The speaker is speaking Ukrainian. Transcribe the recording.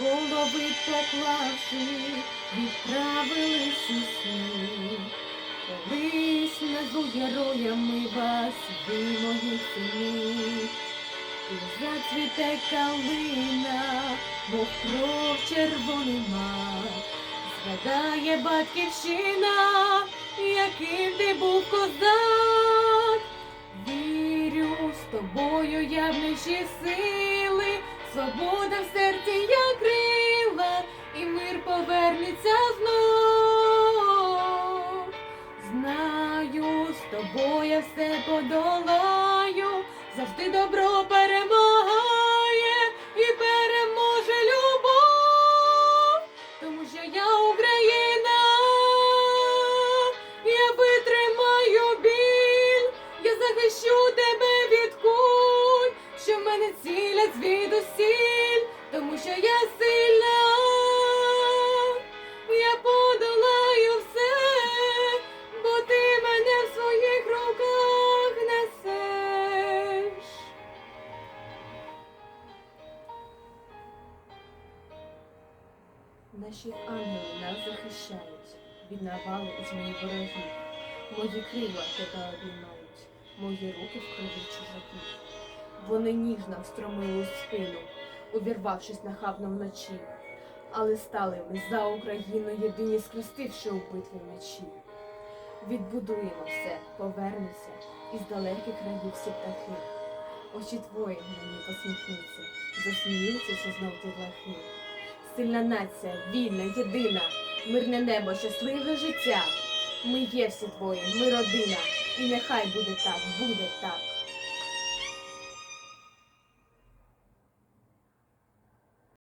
голови поклавши, відправились у сни. Колись назву героями вас, ви мої сини. І зацвіте калина, мов кров червоний мак. Згадає батьківщина, яким ти був козак. Вірю, з тобою я в нижчі сили, свобода в серці я крила, і мир повернеться знов. Знаю, з тобою я все подолаю, завжди добро перемагає і переможе любов, тому що я Україна, я витримаю біль, я захищу тебе мене цілять звідусіль, тому що я сильна, я подолаю все, бо ти мене в своїх руках несеш. Наші ангели нас захищають від навалу і змії ворогів. Мої крила тебе обіймають, мої руки в крові чужаків. Вони ніжно встромили у спину, увірвавшись нахабно вночі. Але стали ми за Україну єдині скрестивши у битві мечі. Відбудуємо все, повернемося, із далеких країв всі птахи. Очі твої мені посміхнуться, засміються, що знов дітлахи. Сильна нація, вільна, єдина, мирне небо, щасливе життя. Ми є всі твої, ми родина, і нехай буде так, буде так.